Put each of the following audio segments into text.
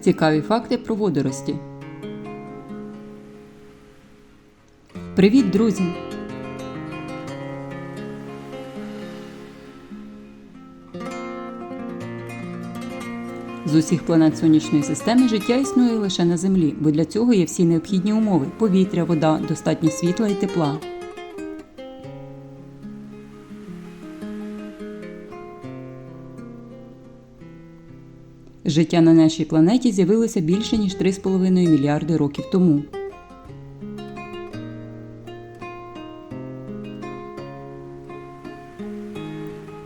Цікаві факти про водорості. Привіт, друзі! З усіх планет сонячної системи життя існує лише на Землі, бо для цього є всі необхідні умови: повітря, вода, достатньо світла і тепла. Життя на нашій планеті з'явилося більше ніж 3,5 мільярди років тому.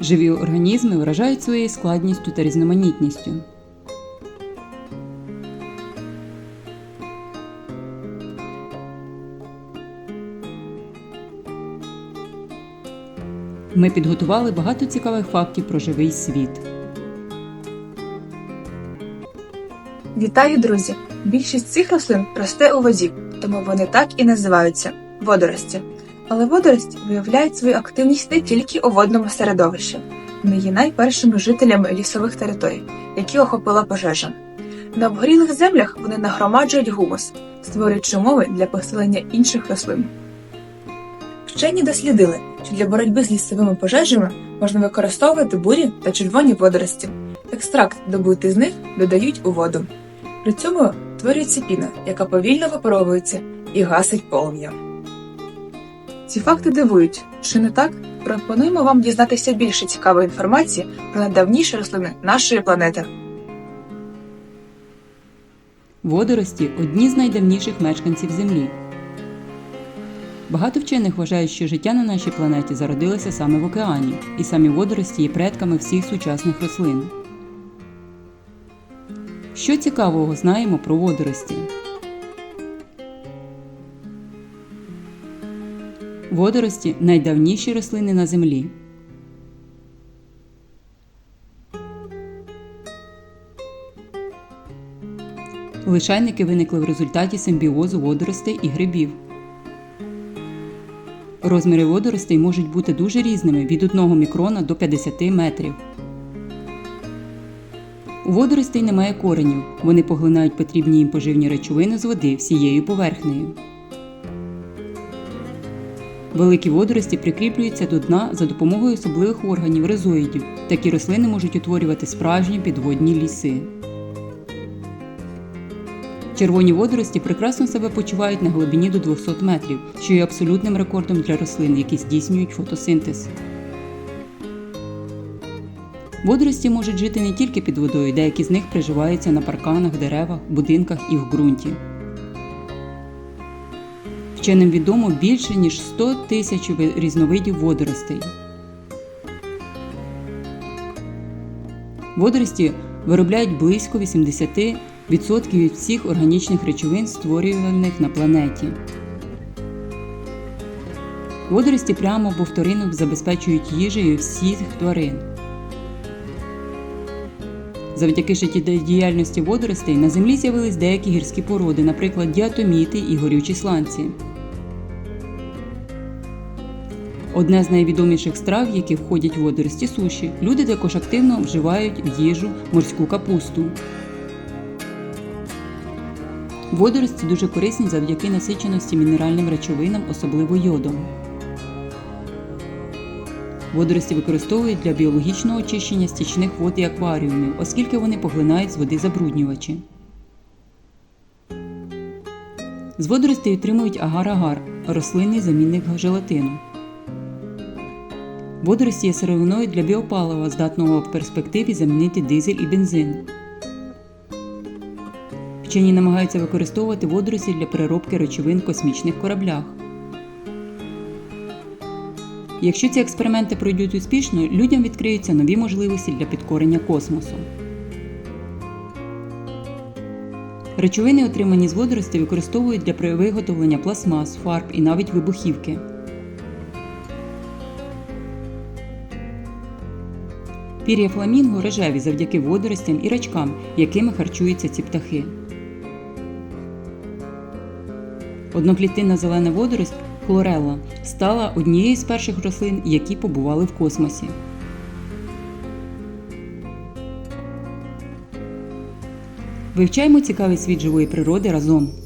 Живі організми вражають своєю складністю та різноманітністю. Ми підготували багато цікавих фактів про живий світ. Вітаю, друзі! Більшість цих рослин росте у воді, тому вони так і називаються водорості. Але водорості виявляють свою активність не тільки у водному середовищі. Вони є найпершими жителями лісових територій, які охопила пожежа. На обгорілих землях вони нагромаджують гумус, створюючи умови для поселення інших рослин. Вчені дослідили, що для боротьби з лісовими пожежами можна використовувати бурі та червоні водорості. Екстракт, добутий з них, додають у воду. При цьому творюється піна, яка повільно випаровується і гасить полум'я. Ці факти дивують, чи не так? Пропонуємо вам дізнатися більше цікавої інформації про найдавніші рослини нашої планети. Водорості одні з найдавніших мешканців Землі. Багато вчених вважають, що життя на нашій планеті зародилося саме в океані, і самі водорості є предками всіх сучасних рослин. Що цікавого знаємо про водорості? Водорості найдавніші рослини на Землі. Лишайники виникли в результаті симбіозу водоростей і грибів. Розміри водоростей можуть бути дуже різними від 1 мікрона до 50 метрів. У водоростей немає коренів. Вони поглинають потрібні їм поживні речовини з води всією поверхнею. Великі водорості прикріплюються до дна за допомогою особливих органів ризоїдів. Такі рослини можуть утворювати справжні підводні ліси. Червоні водорості прекрасно себе почувають на глибині до 200 метрів, що є абсолютним рекордом для рослин, які здійснюють фотосинтез. Водорості можуть жити не тільки під водою, деякі з них приживаються на парканах, деревах, будинках і в ґрунті. Вченим відомо більше ніж 100 тисяч різновидів водоростей. Водорості виробляють близько 80% від всіх органічних речовин, створюваних на планеті. Водорості прямо або вторинно забезпечують їжею всіх тварин. Завдяки життєдіяльності водоростей на землі з'явились деякі гірські породи, наприклад, діатоміти і горючі сланці. Одне з найвідоміших страв, які входять в водорості суші. Люди також активно вживають в їжу морську капусту. Водорості дуже корисні завдяки насиченості мінеральним речовинам, особливо йодом. Водорості використовують для біологічного очищення стічних вод і акваріумів, оскільки вони поглинають з води забруднювачі. З водоростей отримують агар-агар рослинний замінник желатину. Водорості є сировиною для біопалива, здатного в перспективі замінити дизель і бензин. Вчені намагаються використовувати водорості для переробки речовин в космічних кораблях. Якщо ці експерименти пройдуть успішно, людям відкриються нові можливості для підкорення космосу. Речовини, отримані з водоростей, використовують для виготовлення пластмас, фарб і навіть вибухівки. Пір'я фламінго рожеві завдяки водоростям і рачкам, якими харчуються ці птахи. Одноклітинна зелена водорость хлорелла стала однією з перших рослин, які побували в космосі. Вивчаємо цікавий світ живої природи разом.